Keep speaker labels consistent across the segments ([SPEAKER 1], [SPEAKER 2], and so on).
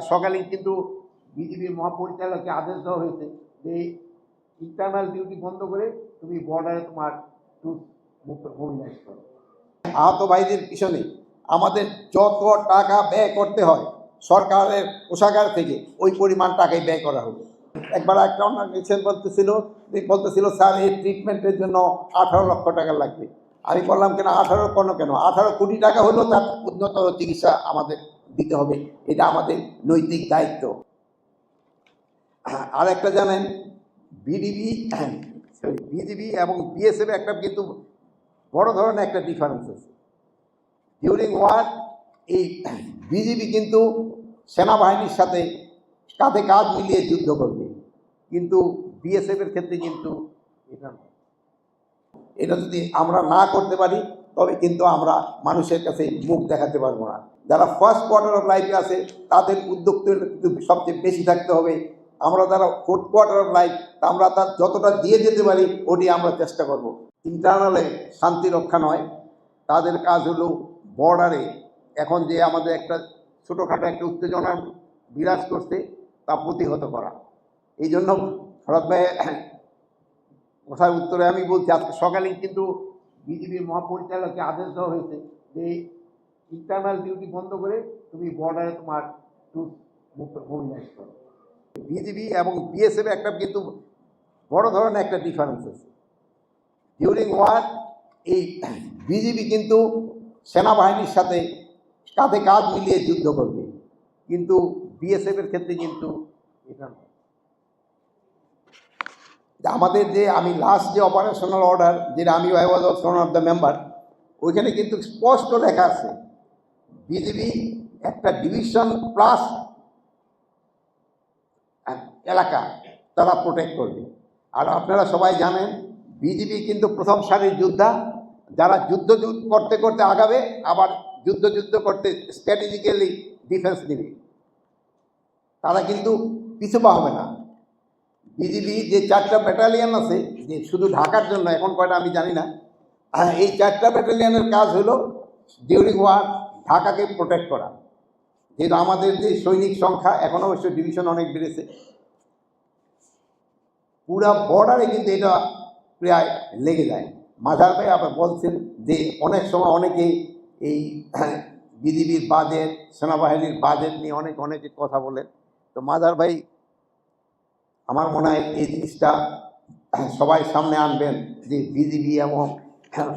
[SPEAKER 1] আজকে সকালে কিন্তু বিজেপির মহাপরিচালককে আদেশ দেওয়া হয়েছে যে ইন্টারনাল ডিউটি বন্ধ করে তুমি বর্ডারে তোমার মোবিলাইজ করো। আহত ভাইদের পিছনে আমাদের যত টাকা ব্যয় করতে হয় সরকারের কোষাগার থেকে ওই পরিমাণ টাকাই ব্যয় করা হবে একবার একটা অর্গানাইজেশন বলতেছিল, যে বলতেছিল, স্যার, এই ট্রিটমেন্টের জন্য আঠারো লক্ষ টাকা লাগবে। আমি বললাম, কেন? আঠারো কেন কেন? আঠারো কোটি টাকা হলেও তার উন্নত চিকিৎসা আমাদের দিতে হবে। এটা আমাদের নৈতিক দায়িত্ব। আর একটা জানেন বিডিবি বিজিবি এবং বিএসএফ একটা কিন্তু বড় ধরনের একটা ডিফারেন্স আছে। ডিউরিং ওয়ার এই বিজিবি কিন্তু সেনাবাহিনীর সাথে কাঁধে কাঁধ মিলিয়ে যুদ্ধ করবে। কিন্তু বিএসএফের ক্ষেত্রে কিন্তু এটা এটা যদি আমরা না করতে পারি তবে কিন্তু আমরা মানুষের কাছে মুখ দেখাতে পারব না। যারা ফার্স্ট কোয়ার্টার অফ লাইফে আছে, তাদের উদ্যোগ কিন্তু সবচেয়ে বেশি থাকতে হবে। আমরা যারা ফোর্থ কোয়ার্টার অফ লাইফ আমরা তার যতটা দিয়ে যেতে পারি ওটি আমরা চেষ্টা করব। ইন্টারনালে শান্তি রক্ষা নয়। তাদের কাজ হলো বর্ডারে এখন যে আমাদের একটা ছোটোখাটো একটা উত্তেজনা বিরাজ করছে, তা প্রতিহত করা। এই জন্য শরৎ ভাই কথার উত্তরে আমি বলছি, আজকে সকালেই কিন্তু বিজেপির মহাপরিচালককে আদেশ দেওয়া হয়েছে যে ইন্টারনাল ডিউটি বন্ধ করে তুমি বর্ডারে তোমার ট্রুপ মোবিলাইজ করো। বিজেপি এবং বিএসএফ একটা কিন্তু বড় ধরনের একটা ডিফারেন্স আছে। ডিউরিং ওয়ার এই বিজেপি কিন্তু সেনাবাহিনীর সাথে কাঁধে কাঁধ মিলিয়ে যুদ্ধ করবে। কিন্তু বিএসএফের ক্ষেত্রে কিন্তু এটা আমাদের যে আমি লাস্ট যে অপারেশনাল অর্ডার যেটা আমি I was also of the member ওইখানে কিন্তু স্পষ্ট লেখা আছে বিজেপি একটা ডিভিশন প্লাস এলাকা তারা প্রোটেক্ট করবে। আর আপনারা সবাই জানেন বিজেপি কিন্তু প্রথম সারির যোদ্ধা, যারা যুদ্ধ করতে করতে আগাবে, আবার যুদ্ধ যুদ্ধ করতে স্ট্র্যাটেজিক্যালি ডিফেন্স নেবে। তারা কিন্তু পিছুপা হবে না। বিজিবি যে চারটা ব্যাটালিয়ান আছে, যে শুধু ঢাকার জন্য, এখন কয়টা আমি জানি না এই চারটা ব্যাটালিয়ানের কাজ হলো ডিউরিং ওয়ার ঢাকাকে প্রোটেক্ট করা। যেহেতু আমাদের যে সৈনিক সংখ্যা, এখন অবশ্য ডিভিশন অনেক বেড়েছে। পুরা বর্ডারে কিন্তু এটা প্রায় লেগে যায়। মাঝার ভাই আবার বলছেন যে অনেক সময় অনেকেই এই বিজিবির বাজেট, সেনাবাহিনীর বাজেট নিয়ে অনেক অনেকে কথা বলেন। তো মাঝার ভাই আমার মনে হয় এই জিনিসটা সবাই সামনে আনবেন যে বিজিবি এবং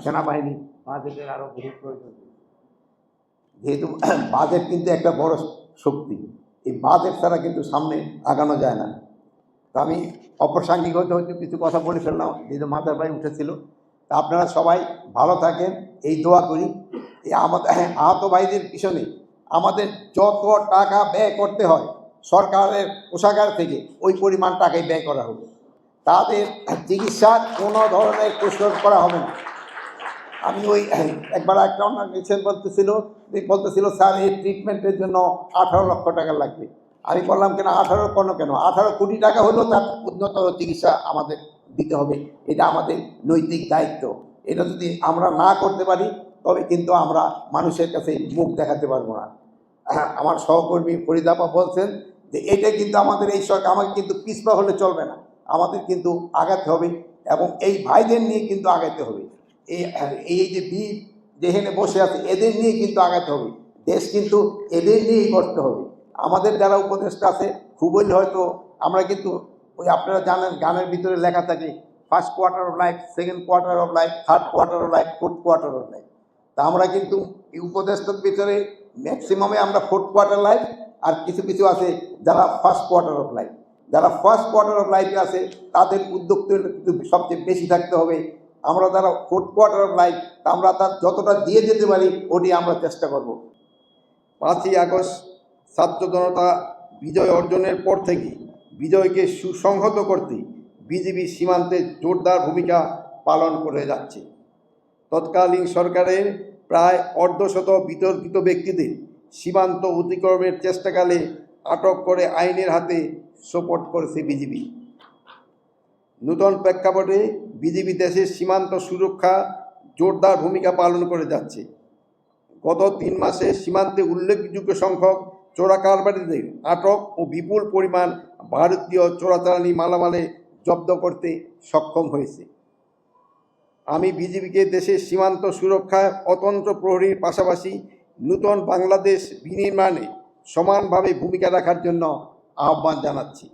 [SPEAKER 1] সেনাবাহিনী বাজেটের আরও বেশি প্রয়োজন। যেহেতু বাজেট কিন্তু একটা বড় শক্তি, এই বাজেট ছাড়া কিন্তু সামনে আগানো যায় না। তো আমি অপ্রাসঙ্গিক হতে হয়তো কিছু কথা বলে ফেললাম, যেহেতু মাথার ভাই উঠেছিল। তা আপনারা সবাই ভালো থাকেন, এই দোয়া করি এই আমাদের আহত ভাইদের পিছনে আমাদের যত টাকা ব্যয় করতে হয় সরকারের কোষাগার থেকে ওই পরিমাণ টাকাই ব্যয় করা হবে। তাদের চিকিৎসার কোনো ধরনের কুসর করা হবে না। আমি ওই একবার একটা অর্গানাইজেশন বলতেছিল যে বলতেছিল, স্যার, এই ট্রিটমেন্টের জন্য আঠারো লক্ষ টাকা লাগবে। আমি বললাম, কেন? আঠারো কেন কেন? আঠারো কোটি টাকা হলেও তার উন্নতর চিকিৎসা আমাদের দিতে হবে। এটা আমাদের নৈতিক দায়িত্ব। এটা যদি আমরা না করতে পারি, তবে কিন্তু আমরা মানুষের কাছে মুখ দেখাতে পারব না। আমার সহকর্মী ফরিদাপা বলছেন এটা কিন্তু আমাদের এই শখ আমাকে কিন্তু পিছপা হলে চলবে না। আমাদের কিন্তু আগাতে হবে এবং এই ভাইদের নিয়ে কিন্তু আগাতে হবে। এই এই যে বীর যেখানে বসে আছে, এদের নিয়ে কিন্তু আগাতে হবে। দেশ কিন্তু এদের নিয়েই করতে হবে। আমাদের যারা উপদেষ্টা আছে, খুবই হয়তো আমরা কিন্তু ওই আপনারা জানেন গানের ভিতরে লেখা থাকে first quarter of life second quarter of life third quarter of life fourth quarter of life তা আমরা কিন্তু এই উপদেষ্টার ভিতরে ম্যাক্সিমামে আমরা ফোর্থ কোয়ার্টার লাইফ আর কিছু কিছু আছে যারা ফার্স্ট কোয়ার্টার অফ লাইফ যারা ফার্স্ট কোয়ার্টার অফ লাইফে আছে, তাদের উদ্যোগ তো কিন্তু সবচেয়ে বেশি থাকতে হবে। আমরা যারা ফোর্থ কোয়ার্টার অফ লাইফ আমরা তার যতটা দিয়ে যেতে পারি ওটি আমরা চেষ্টা করব। পাঁচই আগস্ট ছাত্র জনতা বিজয় অর্জনের পর থেকে বিজয়কে সুসংহত করতে বিজেপি সীমান্তে জোরদার ভূমিকা পালন করে যাচ্ছে। তৎকালীন সরকারের প্রায় অর্ধশত বিতর্কিত ব্যক্তিদের সীমান্ত অতিক্রমের চেষ্টাকালে আটক করে আইনের হাতে সোপর্ট করেছে বিজেপি নূতন প্রেক্ষাপটে বিজেপি দেশের সীমান্ত সুরক্ষা জোরদার ভূমিকা পালন করে যাচ্ছে। গত তিন মাসে সীমান্তে উল্লেখযোগ্য সংখ্যক চোরাকারবারিদের আটক ও বিপুল পরিমাণ ভারতীয় চোরাচালানি মালামালে জব্দ করতে সক্ষম হয়েছে। আমি বিজেপিকে দেশের সীমান্ত সুরক্ষায় অতন্ত্র প্রহরীর পাশাপাশি নূতন বাংলাদেশ বিনির্মাণে সমানভাবে ভূমিকা রাখার জন্য আহ্বান জানাচ্ছি।